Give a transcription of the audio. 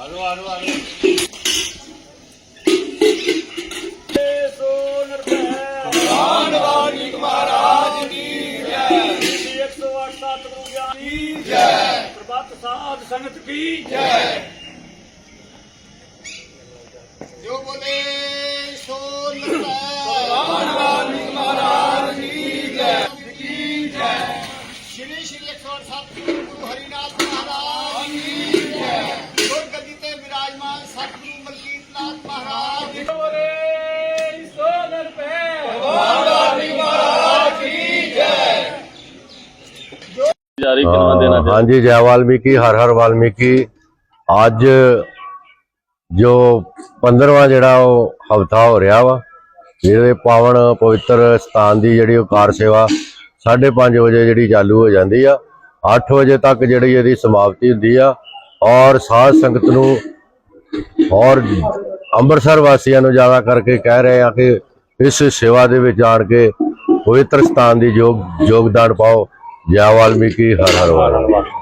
ਆਲੋ ਆਲੋ ਆਲੋ। ਨਰਪੈ ਆਨ ਵਾਲੀ ਮਹਾਰਾਜ ਕੀ ਜੈ। 108 ਸਤਿਗੁਰੂ ਗਿਆਨ ਕੀ ਜੈ ਪ੍ਰਭਤ ਸਾਧ ਸੰਗਤ ਕੀ ਜੈ। ਜੋ ਬੋਲੇ ਸੋ ਆਨ ਵਾਲੀ ਮਹਾਰਾਜ ਕੀ ਜੈ। ਕੀ ਜੈ? ਸ਼੍ਰੀ ਸ਼੍ਰੀ 107 ਗੁਰੂ ਹਰੀਨਾਥ ਜਾਰੀ ਕਿਨਵਾ ਦੇਣਾ हाँ ਚਾਹੁੰਦੇ जी जय वाल्मीकि हर हर वाल्मीकि ਅੱਜ ਜੋ 15ਵਾਂ ਜਿਹੜਾ ਉਹ ਹਫਤਾ ਹੋ ਰਿਹਾ ਵਾ ਜਿਹਦੇ ਪਾਵਨ ਪਵਿੱਤਰ ਸਥਾਨ ਦੀ ਜਿਹੜੀ ਉਹ ਕਾਰ ਸੇਵਾ 5:30 ਵਜੇ ਜਿਹੜੀ ਚਾਲੂ ਹੋ ਜਾਂਦੀ ਆ 8 ਵਜੇ ਤੱਕ ਜਿਹੜੀ ਇਹਦੀ ਸਮਾਪਤੀ ਹੁੰਦੀ ਆ ਔਰ ਸਾਧ ਸੰਗਤ ਨੂੰ ਔਰ ਅੰਮ੍ਰਿਤਸਰ ਵਾਸੀਆਂ ਨੂੰ ਜ਼ਿਆਦਾ ਕਰਕੇ ਕਹਿ ਰਹੇ ਆ ਕਿ ਇਸ ਸੇਵਾ ਦੇ ਵਿੱਚ ਆਣ ਕੇ ਪਵਿੱਤਰ ਸਥਾਨ ਦੀ ਯੋਗ ਯੋਗਦਾਨ ਪਾਓ ਜੈ ਵਾਲਮੀਕੀ ਹਰ ਹਰ ਵਾਲਮੀਕੀ